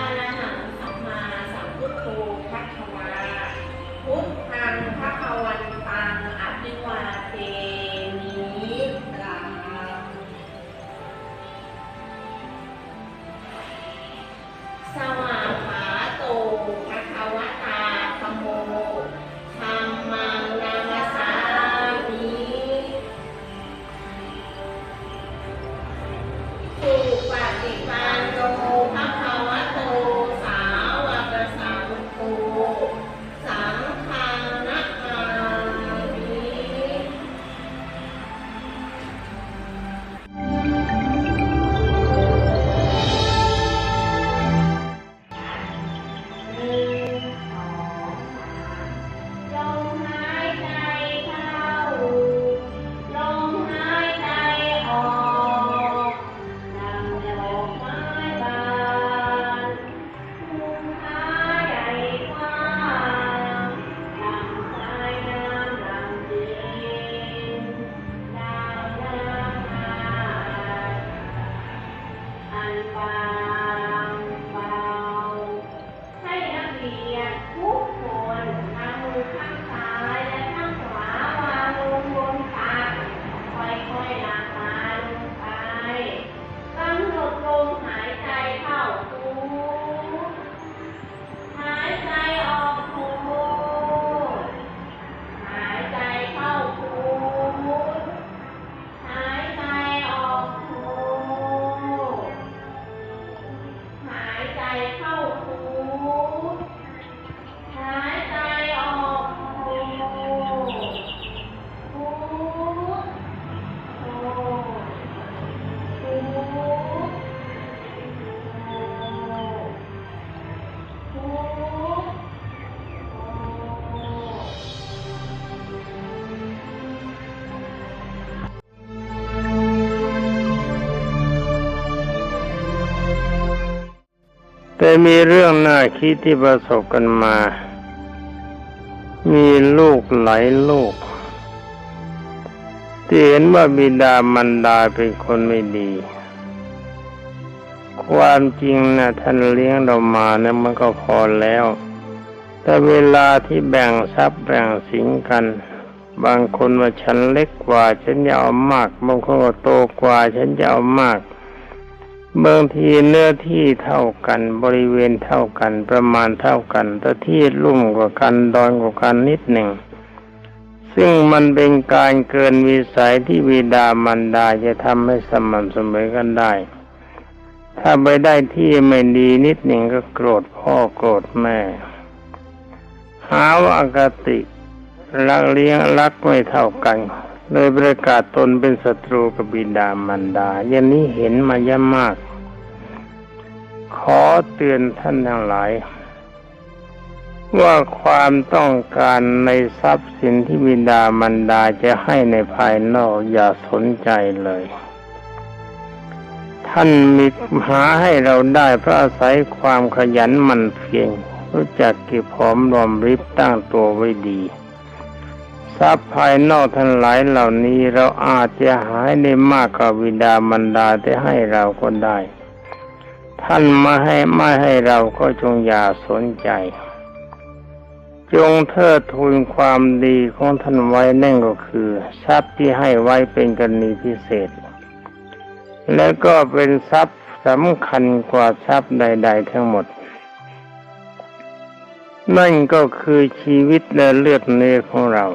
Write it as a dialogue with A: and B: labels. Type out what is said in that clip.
A: อะระหังสัมมาสัมพุทโธภะคะวาพุทธังภะคะวัน รียนทุกคนทางมือข้างซ้าย
B: แต่มีเรื่องน่าคิดที่ประสบกันมา มีลูกหลายลูก ที่เห็นว่าบิดามันดาเป็นคนไม่ดี ความจริงนะท่านเลี้ยงเรามานะมันก็พอแล้ว แต่เวลาที่แบ่งทรัพย์แบ่งสินกัน บางคนว่าฉันเล็กกว่า ฉันจะเอามาก บางคนก็โตกว่า ฉันจะเอามาก บางทีเนื้อที่เท่ากันบริเวณเท่ากันประมาณเท่ากันแต่ที่ลุ่มกว่ากันดอนกว่ากันนิดหนึ่ง ซึ่งมันเป็นการเกินวิสัยที่วิดามันดาจะทำให้สม่ำเสมอกันได้ ถ้าไปได้ที่ไม่ดีนิดหนึ่งก็โกรธพ่อโกรธแม่ หาว่าอากติรักเลี้ยงรักไม่เท่ากัน เลยประกาศตนเป็นศัตรูกับบิดามันดา อย่างนี้เห็นมาเยอะมาก ขอเตือนท่านทั้งหลาย ว่าความต้องการในทรัพย์สินที่บิดามันดาจะให้ในภายนอกอย่าสนใจเลย ท่านมีหาให้เราได้เพราะอาศัยความขยันหมั่นเพียรรู้จักเก็บหอมรอมริบตั้งตัวไว้ดี ทรัพย์ภายนอกทั้งหลายเหล่านี้เราอาจจะหายได้มากกว่าบิดามันดาที่ให้เราก็ได้ ท่านมาให้ไม่ให้เราก็จงอย่าสนใจ จงเทิดทูนความดีของท่านไว้นั่นก็คือ ทรัพย์ที่ให้ไว้เป็นกรณีพิเศษ และก็เป็นทรัพย์สำคัญกว่าทรัพย์ใด ๆ ทั้งหมดนั่นก็คือชีวิตและเลือดเนื้อของเรา